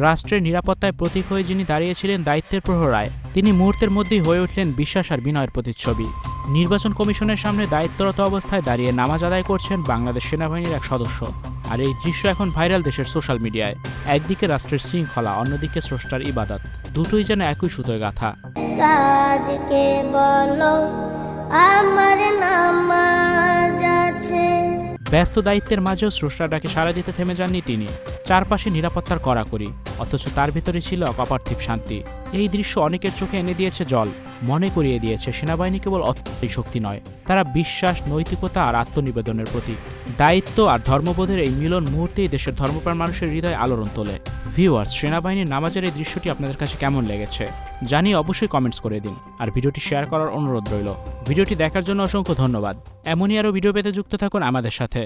রাষ্ট্রের নিরাপত্তায় প্রতীক হয়ে যিনি দাঁড়িয়েছিলেন দায়িত্বের প্রহরায় তিনি মুহূর্তের মধ্যেই হয়ে উঠলেন বিশ্বাস আর বিনয়ের প্রতিচ্ছবি। নির্বাচন কমিশনের সামনে দায়িত্বরত অবস্থায় দাঁড়িয়ে নামাজ আদায় করছেন বাংলাদেশ সেনাবাহিনীর এক সদস্য। আর এই দৃশ্য এখন ভাইরাল দেশের সোশ্যাল মিডিয়ায়। একদিকে রাষ্ট্রের শৃঙ্খলা অন্যদিকে স্রষ্টার ইবাদত। দুটোই যেন একই সুতোয় গাথা। কাজকে বলো আমার নামাজ আছে। ব্যস্ত দায়িত্বের মাঝেও স্রষ্টাটাকে সাড়া দিতে থেমে যাননি তিনি। চারপাশে নিরাপত্তার কড়াকড়ি, অথচ তার ভিতরে ছিল অপার্থিব শান্তি। এই দৃশ্য অনেকের চোখে এনে দিয়েছে জল, মনে করিয়ে দিয়েছে সেনাবাহিনী কেবল অত্যন্ত শক্তি নয়, তারা বিশ্বাস, নৈতিকতা আর আত্মনিবেদনের প্রতীক। দায়িত্ব আর ধর্মবোধের এই মিলন মুহূর্তেই দেশের ধর্মপ্রাণ মানুষের হৃদয় আলোড়ন তোলে। ভিউয়ার্স সেনাবাহিনীর নামাজের এই দৃশ্যটি আপনাদের কাছে কেমন লেগেছে? জানিয়ে অবশ্যই কমেন্টস করে দিন, আর ভিডিওটি শেয়ার করার অনুরোধ রইল। ভিডিওটি দেখার জন্য অসংখ্য ধন্যবাদ। এমনই আরও ভিডিও পেতে যুক্ত থাকুন আমাদের সাথে।